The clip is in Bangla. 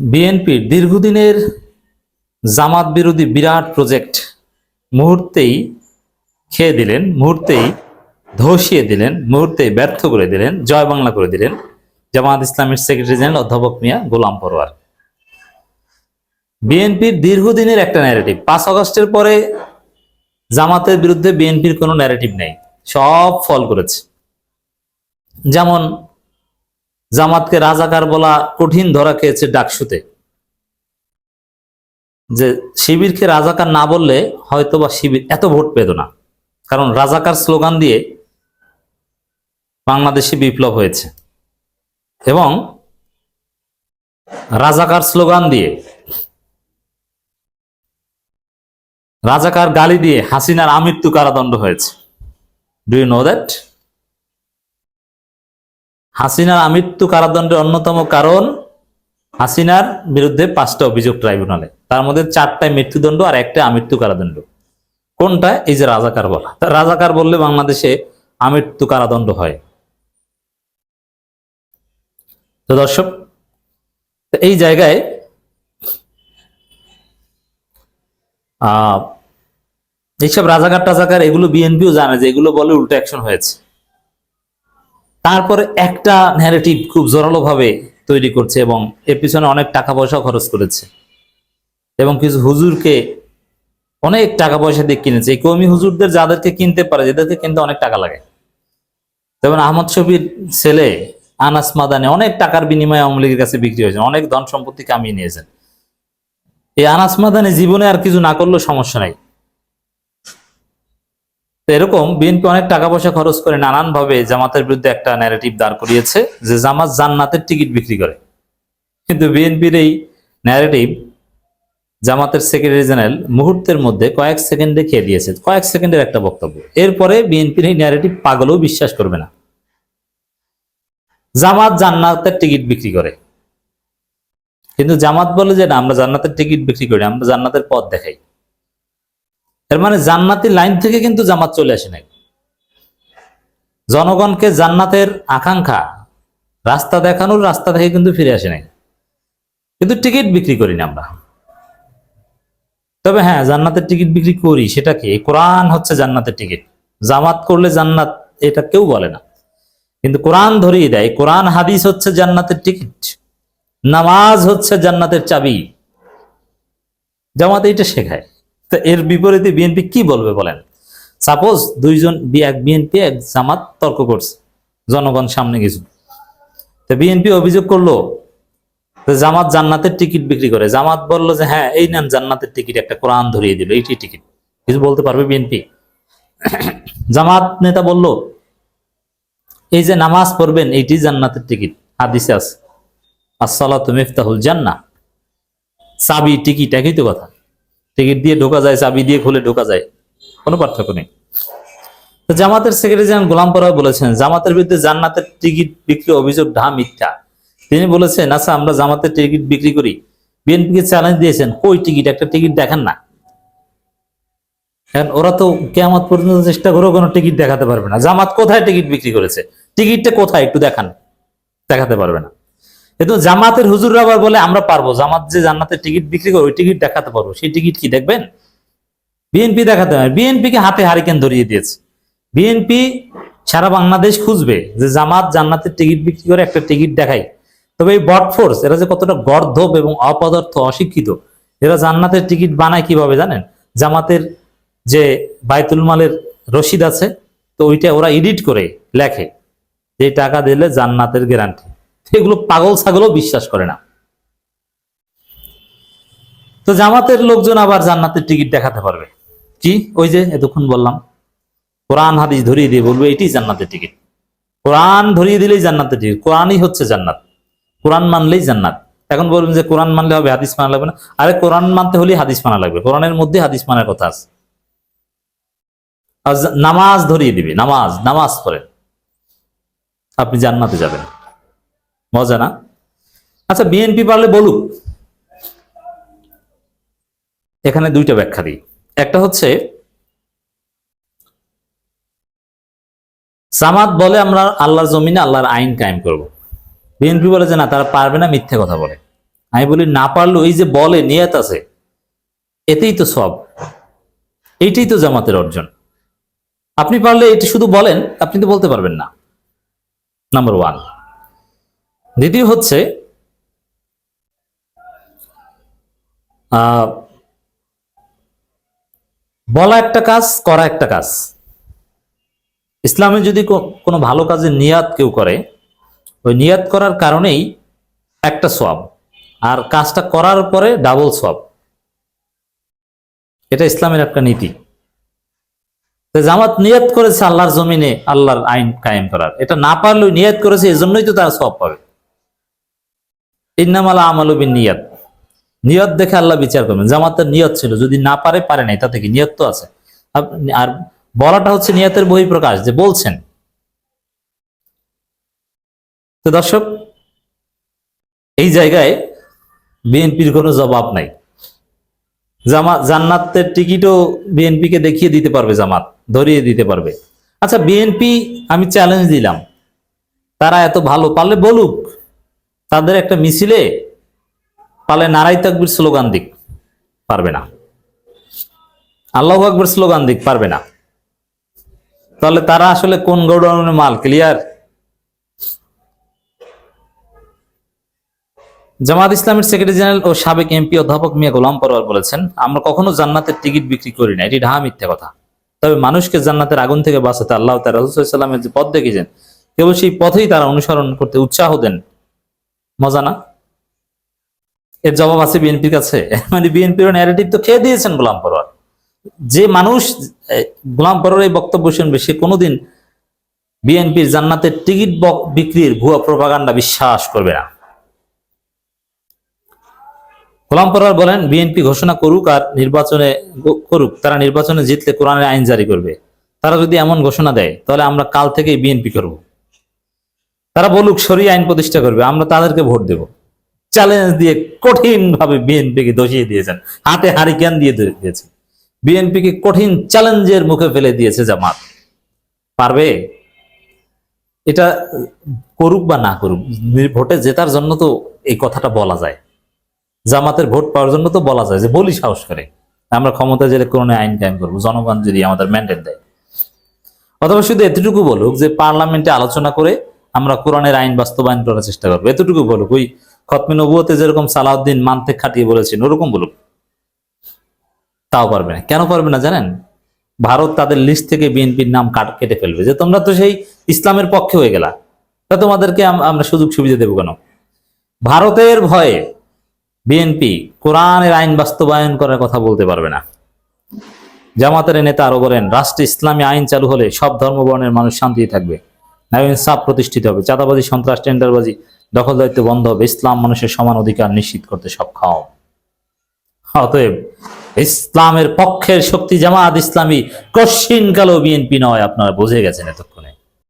বিএনপির দীর্ঘদিনের জামাত বিরোধী বিরাট প্রজেক্ট মুহূর্তেই খেয়ে দিলেন, মুহূর্তেই ধসিয়ে দিলেন, মুহূর্তেই ব্যর্থ করে দিলেন, জয় বাংলা করে দিলেন জামাত ইসলামের সেক্রেটারি জেনারেল অধ্যাপক মিয়া গোলাম পরোয়ার। বিএনপির দীর্ঘদিনের একটা ন্যারেটিভ পাঁচ আগস্টের পরে জামাতের বিরুদ্ধে বিএনপির কোনো ন্যারেটিভ নেই। সব ফল করেছে। যেমন জামাতকে রাজাকার বলা কঠিন ধরা খেয়েছে ডাকসুতে। যে শিবিরকে রাজাকার না বললে হয়তো বা শিবির এত ভোট পেত না। কারণ রাজাকার স্লোগান দিয়ে বাংলাদেশে বিপ্লব হয়েছে। এবং রাজাকার স্লোগান দিয়ে, রাজাকার গালি দিয়ে হাসিনার আমৃত্যু কারাদণ্ড হয়েছে। ডু ইউ নো দ্যাট হাসিনার আমৃত্যু কারাদণ্ডের অন্যতম কারণ হাসিনার বিরুদ্ধে পাঁচটা অভিযোগ ট্রাইব্যুনালে। তার মধ্যে চারটায় মৃত্যুদণ্ড আর একটা আমৃত্যু কারাদণ্ড। কোনটা? এই যে রাজাকার বলা। রাজাকার বললে বাংলাদেশে আমৃত্যু কারাদণ্ড হয়। তো দর্শক এই জায়গায়, আহ, এইসব রাজাকার টাজাকার এগুলো বিএনপিও জানে যে এগুলো বলে উল্টো অ্যাকশন হয়েছে। তারপরে একটা ন্যারেটিভ খুব জোরালো ভাবে তৈরি করছে এবং এর পিছনে অনেক টাকা পয়সা খরচ করেছে। এবং কিছু হুজুরকে অনেক টাকা পয়সা দিয়ে কিনেছে। এই কমি হুজুরদের যাদেরকে কিনতে পারে, যাদেরকে কিনতে অনেক টাকা লাগে। যেমন আহমদ শফির ছেলে আনাস মাদানে অনেক টাকার বিনিময়ে আওয়ামী লীগের কাছে বিক্রি হয়েছে অনেক ধন সম্পত্তি কামিয়ে নিয়েছেন। এই আনাস মাদানে জীবনে আর কিছু না করলেও সমস্যা নাই। তো এরকম বিএনপি অনেক টাকা পয়সা খরচ করে নানান ভাবে জামাতের বিরুদ্ধে একটা ন্যারেটিভ দাঁড় করিয়েছে যে জামাত জান্নাতের টিকিট বিক্রি করে। কিন্তু বিএনপির এই ন্যারেটিভ জামাতের সেক্রেটারি জেনারেল মুহূর্তের মধ্যে কয়েক সেকেন্ডে খেয়ে দিয়েছে, কয়েক সেকেন্ডের একটা বক্তব্য। এরপরে বিএনপির এই ন্যারেটিভ পাগলেও বিশ্বাস করবে না। জামাত জান্নাতের টিকিট বিক্রি করে। কিন্তু জামাত বলে যে না, আমরা জান্নাতের টিকিট বিক্রি করি, আমরা জান্নাতের পথ দেখাই। এর মানে জান্নাতি লাইন থেকে কিন্তু জামাত চলে আসে নাই। জনগণকে জান্নাতের আকাঙ্ক্ষা, রাস্তা দেখানোর রাস্তা থেকে কিন্তু ফিরে আসে নাই। কিন্তু টিকিট বিক্রি করি না আমরা। তবে হ্যাঁ জান্নাতের টিকিট বিক্রি করি, সেটা কি? কোরআন হচ্ছে জান্নাতের টিকিট। জামাত করলে জান্নাত, এটা কেউ বলে না। কিন্তু কোরআন ধরিয়ে দেয় কোরআন হাদিস হচ্ছে জান্নাতের টিকিট, নামাজ হচ্ছে জান্নাতের চাবি। জামাত এইটা শেখায়। তো এর বিপরীতে বিএনপি কি বলবে বলেন? সাপোজ দুইজন এক বিএনপি এক জামাত তর্ক করছে, জনগণ সামনে কিছু তো বিএনপি অভিযোগ করল জামাত জান্নাতের টিকিট বিক্রি করে। জামাত বলল যে হ্যাঁ এই নেন জান্নাতের টিকিট, একটা কোরআন ধরিয়ে দিল এইটি টিকিট। কিছু বলতে পারবে বিএনপি জামাত নেতা বলল, এই যে নামাজ পড়বেন এইটি জান্নাতের টিকিট, হাদিসে আছে। আসসালাতু মিফতাহুল জান্নাহ। চাবি, টিকিট, একই তো কথা। টিকিট দিয়ে ঢোকা যায়, চাবি দিয়ে খুলে ঢোকা যায়, কোনো পার্থক্য নেই। জামাতের সেক্রেটারি জেনারেল গোলাম পরাও বলেছেন, জামাতের বিরুদ্ধে জান্নাতের টিকিট বিক্রি অভিযোগ ঢা মিথ্যা। তিনি বলেছেন আচ্ছা আমরা জামাতের টিকিট বিক্রি করি। বিএনপিকে চ্যালেঞ্জ দিয়েছেন, কই টিকিট? একটা টিকিট দেখান না। কারণ ওরা তো কেমন পর্যন্ত চেষ্টা করেও কোনো টিকিট দেখাতে পারবে না। জামাত কোথায় টিকিট বিক্রি করেছে? টিকিটটা কোথায়? একটু দেখান। দেখাতে পারবে না। কিন্তু জামাতের হুজুররা আবার বলে, আমরা পারব। জামাত যে জান্নাতের টিকিট বিক্রি করে, ওই টিকিট দেখাতে পারব। সেই টিকিট কি দেখবেন? বিএনপি দেখাতে হয় বিএনপিকে হাতে হারিকেন ধরিয়ে দিয়েছে। বিএনপি সারা বাংলাদেশ খুঁজবে যে জামাত জান্নাতের টিকিট বিক্রি করে একটা টিকিট দেখায়। তবে এই বট ফোর্স, এরা যে কতটা গর্ধব এবং অপদার্থ, অশিক্ষিত, এরা জান্নাতের টিকিট বানায় কীভাবে জানেন? জামাতের যে বায়তুল মালের রসিদ আছে, তো ওইটা ওরা এডিট করে লেখে। যে টাকা দিলে জান্নাতের গ্যারান্টি এগুলো পাগল ছাগলও বিশ্বাস করে না। তো জামাতের লোকজন আবার জান্নাতের টিকিট দেখাতে পারবে। কি? ওই যে এতক্ষণ বললাম। কোরআন হাদিস ধরিয়ে দিয়ে বলবে, এটি জান্নাতের টিকিট। কোরআন ধরিয়ে দিলেই জান্নাতের টিকিট। কোরআনই হচ্ছে জান্নাত। কোরআন মানলেই জান্নাত। এখন বলবেন যে কোরআন মানলে হবে, হাদিস মানা লাগবে না। আরে কোরআন মানতে হলেই হাদিস মানা লাগবে। কোরআনের মধ্যে হাদিস মানার কথা আছে। নামাজ ধরিয়ে দিবে। নামাজ নামাজ পড়েন। আপনি জান্নাতে যাবেন। মজা না? আচ্ছা বিএনপি পারলে বলুক। এখানে দুইটা ব্যাখ্যা দিই। একটা হচ্ছে, জামাত বলে আমরা আল্লাহর জমিনে আল্লাহর আইন কায়েম করব। বিএনপি বলে যে না, তারা পারবে না মিথ্যে কথা বলে। আমি বলি, না পারলেও এই যে বলে, নিয়ত আছে, এতেই তো সব। এইটাই তো জামাতের অর্জন। আপনি পারলে এটি শুধু বলেন, আপনি তো বলতে পারবেন না। নাম্বার ওয়ান দ্বিতীয় হচ্ছে বলা একটা কাজ, করা একটা কাজ। ইসলামে যদি কোনো ভালো কাজের নিয়াত কেউ করে, ওই নিয়াত করার কারণেই একটা সব আর কাজটা করার পরে ডাবল সব এটা ইসলামের একটা নীতি। জামাত নিয়ত করেছে আল্লাহর জমিনে আল্লাহর আইন কায়েম করার। এটা না পারলেও নিয়ত করেছে, এজন্যই তো তারা সব পাবে। ইন্নামালা আমালু বিন নিয়াত দেখে আল্লাহ বিচার করবেন। জামাতের নিয়ত ছিল, যদি না পারে পারে নাই, তাতে কি নিয়ত তো আছে? আর বলাটা হচ্ছে নিয়তের বহিঃপ্রকাশ, যে বলছেন। তো দর্শক, এই জায়গায় বিএনপির কোনো জবাব নাই। জামা জান্নাতের টিকিটও বিএনপিকে দেখিয়ে দিতে পারবে জামাত, ধরিয়ে দিতে পারবে। আচ্ছা বিএনপি, আমি চ্যালেঞ্জ দিলাম। তারা এত ভালো পারলে বলুক। তাদের একটা মিছিলে পারলে নারাই তাকবির স্লোগান দিক, পারবে না। আল্লাহ আকবর স্লোগান দিক, পারবে না। তাহলে তারা আসলে কোন গৌড়ানোর মাল? ক্লিয়ার? জামাত ইসলামের সেক্রেটারি জেনারেল ও সাবেক এমপি অধ্যাপক মিয়া গোলাম পরোয়ার বলেছেন, আমরা কখনো জান্নাতের টিকিট বিক্রি করি না। এটি ঢাহা মিথ্যা কথা। তবে মানুষকে জান্নাতের আগুন থেকে বাঁচাতে আল্লাহ তার রসুলামের যে পথ দেখিয়েছেন, কেবল সেই পথেই তারা অনুসরণ করতে উৎসাহ দেন। মজা না? এর জবাব আছে বিএনপির কাছে। মানে বিএনপির ন্যারেটিভ তো খেয়ে দিয়েছেন গোলাম পরোয়ার। যে মানুষ গোলাম পরোয়ার এই বক্তব্য শুনবে, সে কোনোদিন বিএনপির জান্নাতের টিকিট বিক্রির ভুয়া প্রপাগান্ডা বিশ্বাস করবে না। গোলাম পরোয়ার বলেন, বিএনপি ঘোষণা করুক আর নির্বাচনে করুক। তারা নির্বাচনে জিতলে কোরআনের আইন জারি করবে। তারা যদি এমন ঘোষণা দেয়, তাহলে আমরা কাল থেকেই বিএনপি করব। তারা বলুক সরি আইন প্রতিষ্ঠা করবে, আমরা তাদেরকে ভোট দেব। চ্যালেঞ্জ দিয়ে কঠিন ভাবে বিএনপিকে দোষিয়ে দিয়েছেন। হাতে হারিকেন দিয়ে দিয়েছে। বিএনপিকে কঠিন চ্যালেঞ্জের মুখে ফেলে দিয়েছে জামাত। পারবে? এটা করুক বা না করুক, ভোটে জেতার জন্য তো এই কথাটা বলা যায়। জামাতের ভোট পাওয়ার জন্য তো বলা যায় যে, বলি সাহস করে। আমরা ক্ষমতা জেলে কোনো আইন কায়েম করব, জনগণ যদি আমাদের ম্যান্ডেট দেয়। অথবা শুধু এতটুকু বলুক যে পার্লামেন্টে আলোচনা করে আমরা কোরআনের আইন বাস্তবায়ন করার চেষ্টা করব। এতটুকু বলুক, ওই খতমে নবুয়তে যেরকম সালাউদ্দিন মানতে খাটিয়ে বলেছেন, ওরকম বলুক। তাও পারবে না। কেন পারবে না জানেন? ভারত তাদের লিস্ট থেকে বিএনপির নাম কাট, কেটে ফেলবে। যে তোমরা তো সেই ইসলামের পক্ষে হয়ে গেলা। তা তোমাদেরকে আমরা সুযোগ সুবিধা দেবো কেন? ভারতের ভয়ে বিএনপি কোরআনের আইন বাস্তবায়ন করার কথা বলতে পারবে না। জামাতের নেতা আরও বলেন, রাষ্ট্রে ইসলামী আইন চালু হলে সব ধর্মবর্ণের মানুষ শান্তি থাকবে। ন্যায় ইনসাফ প্রতিষ্ঠিত হবে, চাঁদাবাজি, সন্ত্রাস, টেন্ডারবাজি, দখলদারিত্ব বন্ধ হবে, ইসলাম মানুষের সমান অধিকার নিশ্চিত করতে সক্ষম। অতএব ইসলামের পক্ষের শক্তি জামাত ইসলামী কশিন কালো বিএনপি নয়, আপনারা বুঝে গেছেন এতক্ষণ।